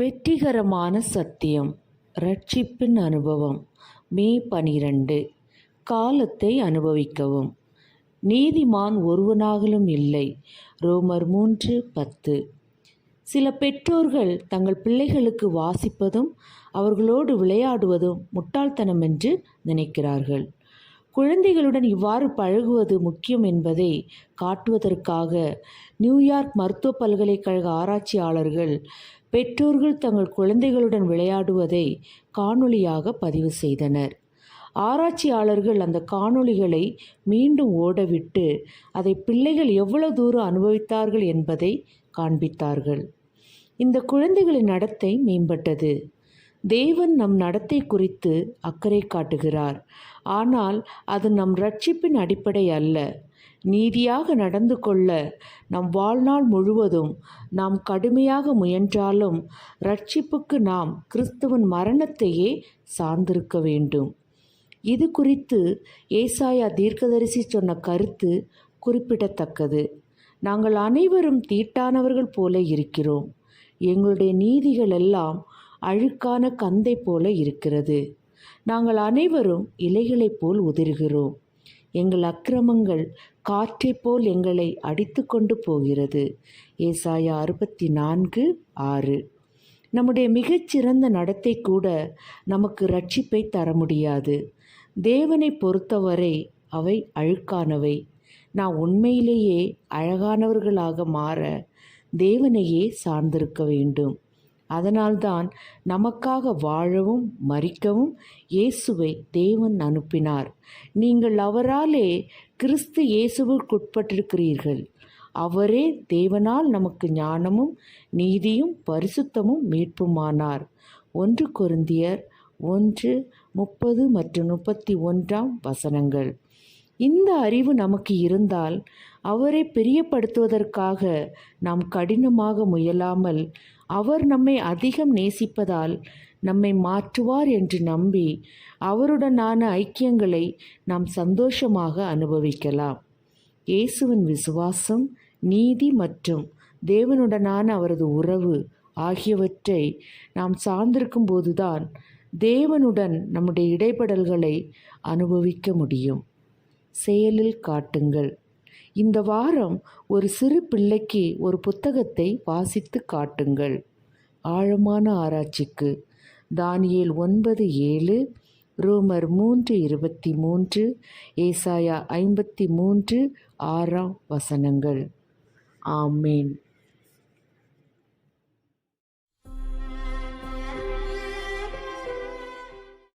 வெற்றிகரமான சத்தியம் ரட்சிப்பின் அனுபவம் மே பனிரெண்டு. காலத்தை அனுபவிக்கவும். நீதிமான் ஒருவனாகலும் இல்லை. ரோமர் மூன்று பத்து. சில பெற்றோர்கள் தங்கள் பிள்ளைகளுக்கு வாசிப்பதும் அவர்களோடு விளையாடுவதும் முட்டாள்தனம் என்று நினைக்கிறார்கள். குழந்தைகளுடன் இவ்வாறு பழகுவது முக்கியம் என்பதை காட்டுவதற்காக நியூயார்க் மருத்துவ பல்கலைக்கழக ஆராய்ச்சியாளர்கள் பெற்றோர்கள் தங்கள் குழந்தைகளுடன் விளையாடுவதை காணொளியாக பதிவு செய்தனர். ஆராய்ச்சியாளர்கள் அந்த காணொளிகளை மீண்டும் ஓடவிட்டு அதை பிள்ளைகள் எவ்வளவு தூரம் அனுபவித்தார்கள் என்பதை காண்பித்தார்கள். இந்த குழந்தைகளின் நடத்தை மேம்பட்டது. தேவன் நம் நடத்தை குறித்து அக்கறை காட்டுகிறார். ஆனால் அது நம் ரட்சிப்பின் அடிப்படை அல்ல. நீதியாக நடந்து கொள்ள நம் வாழ்நாள் முழுவதும் நாம் கடுமையாக முயன்றாலும் ரட்சிப்புக்கு நாம் கிறிஸ்துவன் மரணத்தையே சார்ந்திருக்க வேண்டும். இது குறித்து ஏசாயா தீர்க்கதரிசி சொன்ன கருத்து குறிப்பிடத்தக்கது. நாங்கள் அனைவரும் தீட்டானவர்கள் போல இருக்கிறோம். எங்களுடைய நீதிகள் எல்லாம் அழுக்கான கந்தை போல இருக்கிறது. நாங்கள் அனைவரும் இலைகளைப் போல் உதிர்கிறோம். எங்கள் அக்கிரமங்கள் காற்றைப் போல் எங்களை அடித்து கொண்டு போகிறது. ஏசாயா அறுபத்தி நான்கு ஆறு. நம்முடைய மிகச்சிறந்த நடத்தை கூட நமக்கு ரட்சிப்பை தர முடியாது தேவனை பொறுத்தவரை அவை அழுக்கானவை. நான் உண்மையிலேயே அழகானவர்களாக மாற தேவனையே சார்ந்திருக்க வேண்டும். அதனால்தான் நமக்காக வாழவும் மறிக்கவும் இயேசுவை தேவன் அனுப்பினார். நீங்கள் அவராலே கிறிஸ்து இயேசுவுக்குட்பட்டிருக்கிறீர்கள். அவரே தேவனால் நமக்கு ஞானமும் நீதியும் பரிசுத்தமும் மீட்புமானார். ஒன்று கொருந்தியர் ஒன்று முப்பது மற்றும் முப்பத்தி ஒன்றாம் வசனங்கள். இந்த அறிவு நமக்கு இருந்தால் அவரை பிரியப்படுத்துவதற்காக நாம் கடினமாக முயலாமல் அவர் நம்மை அதிகம் நேசிப்பதால் நம்மை மாற்றுவார் என்று நம்பி அவருடனான ஐக்கியங்களை நாம் சந்தோஷமாக அனுபவிக்கலாம். இயேசுவின் விசுவாசம் நீதி மற்றும் தேவனுடனான அவரது உறவு ஆகியவற்றை நாம் சார்ந்திருக்கும் போதுதான் தேவனுடன் நம்முடைய இடைப்படல்களை அனுபவிக்க முடியும். செயலில் காட்டுங்கள். இந்த வாரம் ஒரு சிறு பிள்ளைக்கு ஒரு புத்தகத்தை வாசித்து காட்டுங்கள். ஆழமான ஆராய்ச்சிக்கு. தானியேல் ஒன்பது ஏழு ரோமர் மூன்று இருபத்தி மூன்று ஏசாயா ஐம்பத்தி மூன்று ஆறாம் வசனங்கள். ஆமேன்.